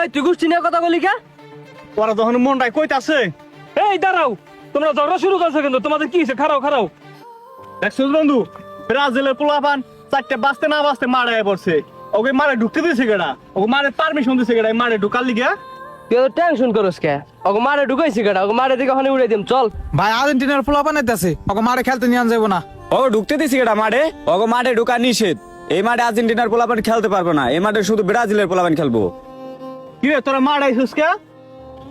এই তুই গোষ্ঠী নিয়ে কথা বলি কে? ওরা যখন মনটাই কইতাছে। এই দাঁড়াও তোমরা ঝগড়া শুরু করছ কিন্তু তোমাদের কি হয়েছে? খারাও খারাও দেখছিস বন্ধু ব্রাজিলের পোলাপান চারটে বাঁচতে না বাঁচতে মারায় পড়ছে। ওকে মারে ঢুকতে দিছে কেডা? ওকে মারে পারমিশন দিছে কেডা? এই মারে ঢুকার লিগে তুই তো টেনশন করস কে? ওকে মারে ঢুকাইছি কেটা ওকে মারে দিকে ওখানে উড়ে দিম চল। ভাই আর্জেন্টিনার পোলা বানাইতেছে ওকে মারে খেলতে নিয়ে যাব না। ও ঢুকতে দিছি এটা মাঠে ওগো মাঠে ঢুকা নিষেধ। এই মাঠে আর্জেন্টিনার পোলাপান খেলতে পারবে না। এই মাঠে শুধু ব্রাজিলের পোলাপান খেলব। কি রে তোরা মারাইছিস কে?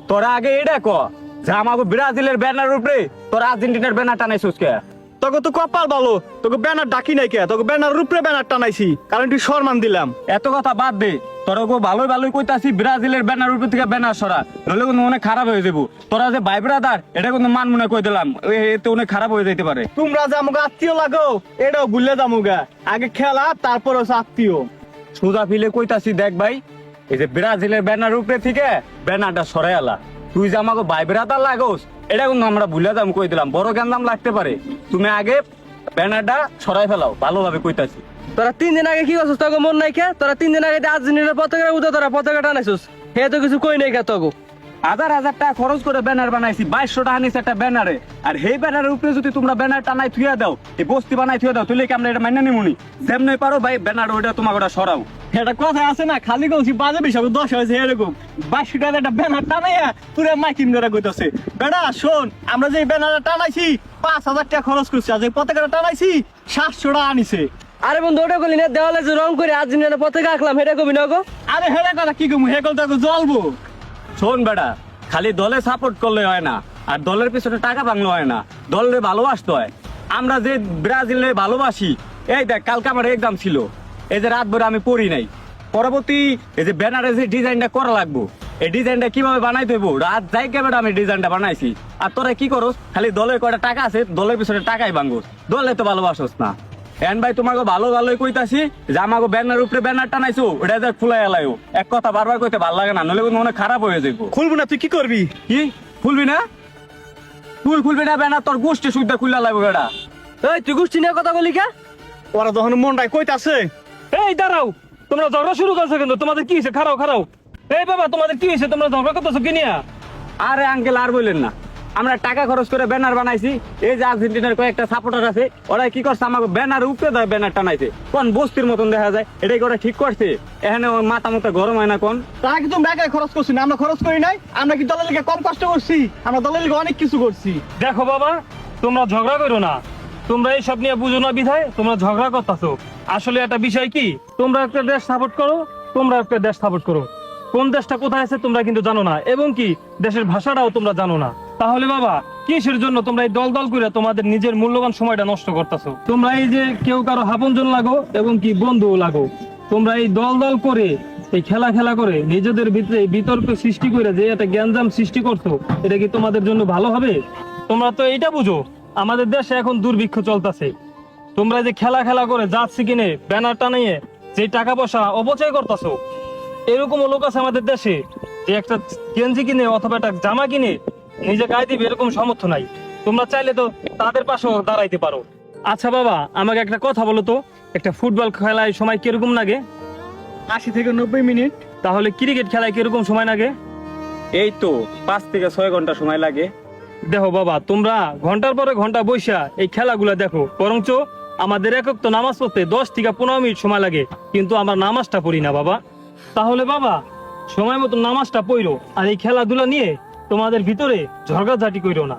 তোরা আগে এটা ক যে আমাকে ব্রাজিলের ব্যানার উপরে তোরা আর্জেন্টিনার ব্যানার টানাইছিস কে? তোকে তো কপাল ভালো তোকে ব্যানার ডাকি নাই কে? তোকে ব্যানার রূপরে ব্যানার টানাইছি কারণ তুই সম্মান দিলাম। এত কথা বাদ দে তোরা ওকে ভালোই ভালোই কইতাছি ব্রাজিলের ব্যানার উপর থেকে ব্যানার সরা নইলে কিন্তু অনেক খারাপ হয়ে যাব তোরা যে ভাই ব্রাদার এটা কিন্তু মান মনে কই দিলাম এ- এতে অনেক খারাপ হয়ে যাইতে পারে। তোমরা যে আমাকে আত্মীয় লাগো এটাও ভুলে যামুগা আগে খেলা তারপর আত্মীয়। সুদা ফিলে কইতাছি দেখ ভাই এই যে ব্রাজিলের ব্যানার উপরে থেকে ব্যানারটা সরাই আলা। তুই যে আমাকে ভাই ব্রাদার লাগোস, এটা কিন্তু আমরা ভুলে দাম কই দিলাম। বড় দাম লাগতে পারে। তুমি আগে ব্যানারটা সরাই ফেলাও, ভালোভাবে কইতাছি। তোরা তিন দিন আগে কি করছিস? তোকে মন নাই কে? তোরা তিন দিন আগে আর্জেন্টিনার পতাকা উঠে তোরা পতাকা টানাইছিস হে তো কিছু কই নাই কে তোকে? হাজার হাজার টাকা খরচ করে ব্যানার বানাইছি বাইশশো টাকা নিছে একটা ব্যানারে আর এই ব্যানারের উপরে যদি তোমরা ব্যানার টানাই থুয়ে দাও এই বস্তি বানাই থুয়ে দাও তুলে কি আমরা এটা মাইনে নিমুনি যেমনি পারো ভাই ব্যানার ওইটা তোমাকে ওটা সরাও। এটা কথা আছে না খালি কলছি বাজে বিষয় দশ হয়েছে এরকম। বাইশশো টাকা একটা ব্যানার টানাইয়া পুরো মাইকিং করে কইতাছে। বেটা শোন আমরা যে ব্যানারটা টানাইছি পাঁচ হাজার টাকা খরচ করছি আর যে পতাকাটা টানাইছি সাতশো টাকা আনিছে। আরে বন্ধু ওটা করলি না দেওয়ালে যে রং করে আর্জেন্টিনার পতাকা আঁকলাম হেটা কবি না গো? আরে হেরে কথা কি কমু হেকল তো জ্বলবো। শোন বেটা খালি দলে সাপোর্ট করলে হয় না, আর দলের পিছনে টাকা বাংলো হয় না, দলের ভালোবাসতে হয়। আমরা যে ব্রাজিলে ভালোবাসি, এই দেখ, কালকে আমার এক্সাম ছিল, এই যে রাত ভরে আমি পড়ি নাই। পরবর্তী এই যে ব্যানারে যে ডিজাইনটা করা লাগবো, এই ডিজাইনটা কীভাবে বানাই দেবো রাত যাই কেবেটা আমি ডিজাইনটা বানাইছি। আর তোরা কি করস, খালি দলের কয়টা টাকা আছে, দলের পিছনে টাকাই ভাঙ্গোস দলে তো ভালোবাসোস না। এন ভাই তোমাকে ভালো ভালোই কইতাছি যে আমাকে ব্যানার উপরে ব্যানার টানাইছো ওটা দেখ ফুলাই এলাইও। এক কথা বারবার কইতে ভালো লাগে না নলে কিন্তু অনেক খারাপ হয়ে যাব খুলবো না তুই কি করবি? কি? খুলবি না? তুই খুলবি না ব্যানার তোর গোষ্ঠী সুদ্ধা খুললা লাগবে বেটা। এই তুই গোষ্ঠী নিয়ে কথা বলি কে? ওরা যখন মনটাই কইতাছে। এই দাঁড়াও তোমরা ঝগড়া শুরু করছ কিন্তু তোমাদের কি হয়েছে? খারাও খারাও। এই বাবা তোমাদের কি হয়েছে? তোমরা ঝগড়া করতেছো কি নিয়া? আরে আঙ্কেল আর বললেন না। আমরা টাকা খরচ করে ব্যানার বানাইছি। এই যে আর্জেন্টিনার কয়েকটা সাপোর্টার আছে ওরা কি করছে? আমাকে ব্যানার উপরে দেয় ব্যানার টানাইছে কোন বস্তির মতন দেখা যায়? এটাই ওরা ঠিক করছে? এখানে মাথা মতো গরম হয় না কোন? তারা কি তুমি একাই খরচ করছি না আমরা খরচ করি নাই। আমরা কি দলের লিগে কম কষ্ট করছি? আমরা দলের লিগে অনেক কিছু করছি। দেখো বাবা তোমরা ঝগড়া করো না। তোমরা এইসব নিয়ে বুঝো না বিধায় তোমরা ঝগড়া করতেছো। আসলে একটা বিষয় কি? তোমরা একটা দেশ সাপোর্ট করো তোমরা একটা দেশ সাপোর্ট করো। কোন দেশটা কোথায় আছে তোমরা কিন্তু জানো না। এবং কি দেশের ভাষাটাও তোমরা জানো না। তাহলে বাবা, কিসের জন্য তোমরা এই দল দল করে তোমাদের নিজের মূল্যবান সময়টা নষ্ট করতেছো? তোমরা এই যে কেউ কারও হাপনজন লাগো এবং কি বন্ধুও লাগো, তোমরা এই দল দল করে, এই খেলা খেলা করে নিজেদের ভিতরে বিতর্ক সৃষ্টি করে যে একটা জ্ঞানজাম সৃষ্টি করছ, এটা কি তোমাদের জন্য ভালো হবে? তোমরা তো এটা বুঝো, আমাদের দেশে এখন দুর্ভিক্ষ চলতেছে। তোমরা যে খেলা খেলা করে যাচ্ছি কিনে ব্যানার টানিয়ে যে টাকা পয়সা অপচয় করতেছো এরকম লোক আছে আমাদের দেশে, যে একটা গেঞ্জি কিনে অথবা একটা জামা কিনে নিজে গায়ে দিবে এরকম সামর্থ্য নাই। তোমরা চাইলে তো তাদের পাশেও দাঁড়াইতে পারো। আচ্ছা বাবা আমাকে একটা কথা বলো তো। একটা ফুটবল খেলায় সময় কীরকম লাগে? আশি থেকে নব্বই মিনিট। তাহলে ক্রিকেট খেলায় কীরকম সময় লাগে? এই তো পাঁচ থেকে ছয় ঘণ্টা সময় লাগে। দেখো বাবা তোমরা ঘণ্টার পরে ঘণ্টা বৈশা এই খেলাগুলা দেখো। বরঞ্চ আমাদের একক তো নামাজ পড়তে দশ থেকে পনেরো মিনিট সময় লাগে। কিন্তু আমরা নামাজটা পড়ি না বাবা। তাহলে বাবা সময় মতো নামাজটা পড়ো। আর এই খেলাধুলা নিয়ে তোমাদের ভিতরে ঝগড়াঝাটি করো না।